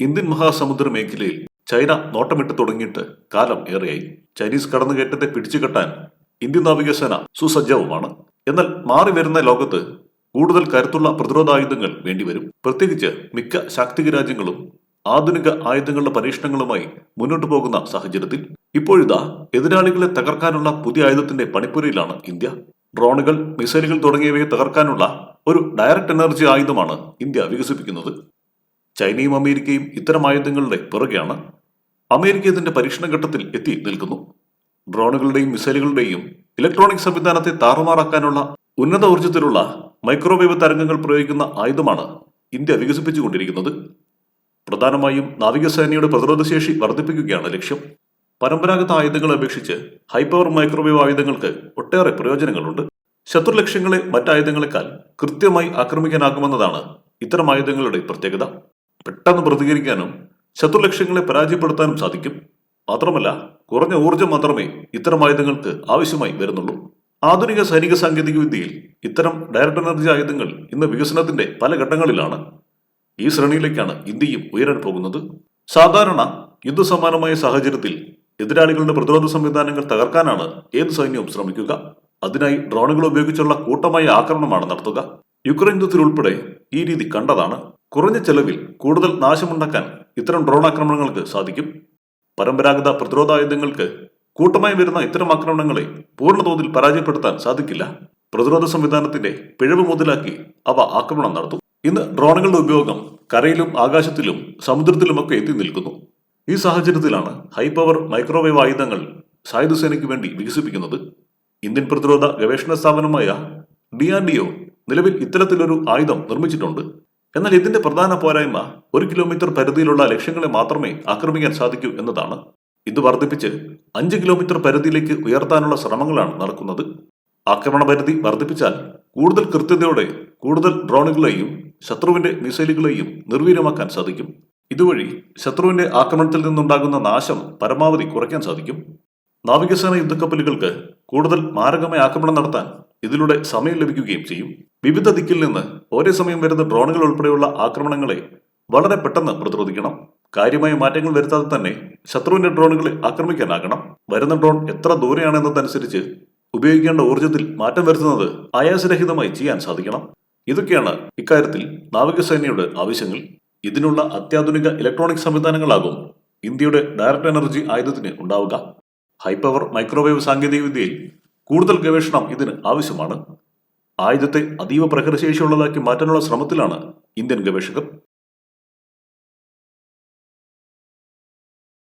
Indian മഹാസമുദ്ര മേഖലയിൽ China നോട്ടമിട്ട് തുടങ്ങിയിട്ട് കാലം ഏറെയായി. ചൈനീസ് കടന്നുകയറ്റത്തെ പിടിച്ചുകെട്ടാൻ ഇന്ത്യൻ നാവികസേന സുസജ്ജവുമാണ്. എന്നാൽ മാറി വരുന്ന ലോകത്ത് കൂടുതൽ കരുത്തുള്ള പ്രതിരോധായുധങ്ങൾ വേണ്ടിവരും. പ്രത്യേകിച്ച് മിക്ക ശാക്തിക രാജ്യങ്ങളും ആധുനിക ആയുധങ്ങളുടെ പരീക്ഷണങ്ങളുമായി മുന്നോട്ടു പോകുന്ന സാഹചര്യത്തിൽ ഇപ്പോഴിതാ എതിരാളികളെ തകർക്കാനുള്ള പുതിയ ആയുധത്തിന്റെ പണിപ്പുരയിലാണ് ഇന്ത്യ. ഡ്രോണുകൾ മിസൈലുകൾ തുടങ്ങിയവയെ തകർക്കാനുള്ള ഒരു ഡയറക്ട് എനർജി ആയുധമാണ് ഇന്ത്യ വികസിപ്പിക്കുന്നത്. ചൈനയും അമേരിക്കയും ഇത്തരം ആയുധങ്ങളുടെ പിറകെയാണ് അമേരിക്ക ഇതിന്റെ പരീക്ഷണ ഘട്ടത്തിൽ എത്തി നിൽക്കുന്നു. ഡ്രോണുകളുടെയും മിസൈലുകളുടെയും ഇലക്ട്രോണിക് സംവിധാനത്തെ താറുമാറാക്കാനുള്ള ഉന്നത ഊർജത്തിലുള്ള മൈക്രോവേവ് തരംഗങ്ങൾ പ്രയോഗിക്കുന്ന ആയുധമാണ് ഇന്ത്യ വികസിപ്പിച്ചുകൊണ്ടിരിക്കുന്നത്. പ്രധാനമായും നാവികസേനയുടെ പ്രതിരോധശേഷി വർദ്ധിപ്പിക്കുകയാണ് ലക്ഷ്യം. പരമ്പരാഗത ആയുധങ്ങളെ അപേക്ഷിച്ച് ഹൈപവർ മൈക്രോവേവ് ആയുധങ്ങൾക്ക് ഒട്ടേറെ പ്രയോജനങ്ങളുണ്ട്. ശത്രു ലക്ഷ്യങ്ങളെ മറ്റായുധങ്ങളെക്കാൾ കൃത്യമായി ആക്രമിക്കാനാകുമെന്നതാണ് ഇത്തരം ആയുധങ്ങളുടെ പ്രത്യേകത. പെട്ടെന്ന് പ്രതികരിക്കാനും ശത്രു ലക്ഷ്യങ്ങളെ പരാജയപ്പെടുത്താനും സാധിക്കും. മാത്രമല്ല കുറഞ്ഞ ഊർജം മാത്രമേ ഇത്തരം ആയുധങ്ങൾക്ക് ആവശ്യമായി വരുന്നുള്ളൂ. ആധുനിക സൈനിക സാങ്കേതിക വിദ്യയിൽ ഇത്തരം ഡയറക്ട് എനർജി ആയുധങ്ങൾ ഇന്ന് വികസനത്തിന്റെ പല ഘട്ടങ്ങളിലാണ്. ഈ ശ്രേണിയിലേക്കാണ് ഇന്ത്യയും ഉയരാൻ പോകുന്നത്. സാധാരണ യുദ്ധസമാനമായ സാഹചര്യത്തിൽ എതിരാളികളുടെ പ്രതിരോധ സംവിധാനങ്ങൾ തകർക്കാനാണ് ഏത് സൈന്യവും ശ്രമിക്കുക. അതിനായി ഡ്രോണുകൾ ഉപയോഗിച്ചുള്ള കൂട്ടമായ ആക്രമണമാണ് നടത്തുക. യുക്രൈൻ യുദ്ധത്തിൽ ഉൾപ്പെടെ ഈ രീതി കണ്ടതാണ്. കുറഞ്ഞ ചെലവിൽ കൂടുതൽ നാശമുണ്ടാക്കാൻ ഇത്തരം ഡ്രോൺ ആക്രമണങ്ങൾക്ക് സാധിക്കും. പരമ്പരാഗത പ്രതിരോധായുധങ്ങൾക്ക് കൂട്ടമായി വരുന്ന ഇത്തരം ആക്രമണങ്ങളെ പൂർണതോതിൽ പരാജയപ്പെടുത്താൻ സാധിക്കില്ല. പ്രതിരോധ സംവിധാനത്തിന്റെ പിഴവ് മുതലാക്കി അവ ആക്രമണം നടത്തും. ഇന്ന് ഡ്രോണുകളുടെ ഉപയോഗം കരയിലും ആകാശത്തിലും സമുദ്രത്തിലുമൊക്കെ എത്തി നിൽക്കുന്നു. ഈ സാഹചര്യത്തിലാണ് ഹൈ പവർ മൈക്രോവേവ് ആയുധങ്ങൾ സായുധ സേനയ്ക്ക് വേണ്ടി വികസിപ്പിക്കുന്നത്. ഇന്ത്യൻ പ്രതിരോധ ഗവേഷണ സ്ഥാപനമായ ഡി ആർ ഡി ഒ നിലവിൽ ഇത്തരത്തിലൊരു ആയുധം നിർമ്മിച്ചിട്ടുണ്ട്. എന്നാൽ ഇതിന്റെ പ്രധാന പോരായ്മ ഒരു കിലോമീറ്റർ പരിധിയിലുള്ള ലക്ഷ്യങ്ങളെ മാത്രമേ ആക്രമിക്കാൻ സാധിക്കൂ എന്നതാണ്. ഇത് വർദ്ധിപ്പിച്ച് അഞ്ച് കിലോമീറ്റർ പരിധിയിലേക്ക് ഉയർത്താനുള്ള ശ്രമങ്ങളാണ് നടക്കുന്നത്. ആക്രമണ പരിധി വർദ്ധിപ്പിച്ചാൽ കൂടുതൽ കൃത്യതയോടെ കൂടുതൽ ഡ്രോണുകളെയും ശത്രുവിന്റെ മിസൈലുകളെയും നിർവീര്യമാക്കാൻ സാധിക്കും. ഇതുവഴി ശത്രുവിന്റെ ആക്രമണത്തിൽ നിന്നുണ്ടാകുന്ന നാശം പരമാവധി കുറയ്ക്കാൻ സാധിക്കും. നാവികസേന യുദ്ധക്കപ്പലുകൾക്ക് കൂടുതൽ മാരകമായ ആക്രമണം നടത്താൻ ഇതിലൂടെ സമയം ലഭിക്കുകയും ചെയ്യും. വിവിധ ദിക്കിൽ നിന്ന് ഒരേ സമയം വരുന്ന ഡ്രോണുകൾ ഉൾപ്പെടെയുള്ള ആക്രമണങ്ങളെ വളരെ പെട്ടെന്ന് പ്രതിരോധിക്കണം. കാര്യമായ മാറ്റങ്ങൾ വരുത്താതെ തന്നെ ശത്രുവിന്റെ ഡ്രോണുകളെ ആക്രമിക്കാനാകണം. വരുന്ന ഡ്രോൺ എത്ര ദൂരെയാണെന്നതനുസരിച്ച് ഉപയോഗിക്കേണ്ട ഊർജത്തിൽ മാറ്റം വരുത്തുന്നത് ആയാസരഹിതമായി ചെയ്യാൻ സാധിക്കണം. ഇതൊക്കെയാണ് ഇക്കാര്യത്തിൽ നാവികസേനയുടെ ആവശ്യങ്ങൾ. ഇതിനുള്ള അത്യാധുനിക ഇലക്ട്രോണിക് സംവിധാനങ്ങളാകും ഇന്ത്യയുടെ ഡയറക്ട് എനർജി ആയുധത്തിന് ഉണ്ടാവുക. ഹൈപവർ മൈക്രോവേവ് സാങ്കേതികവിദ്യയിൽ കൂടുതൽ ഗവേഷണം ഇതിന് ആവശ്യമാണ്. ആയുധത്തെ അതീവ പ്രഹരശേഷിയുള്ളതാക്കി മാറ്റാനുള്ള ശ്രമത്തിലാണ് ഇന്ത്യൻ ഗവേഷകർ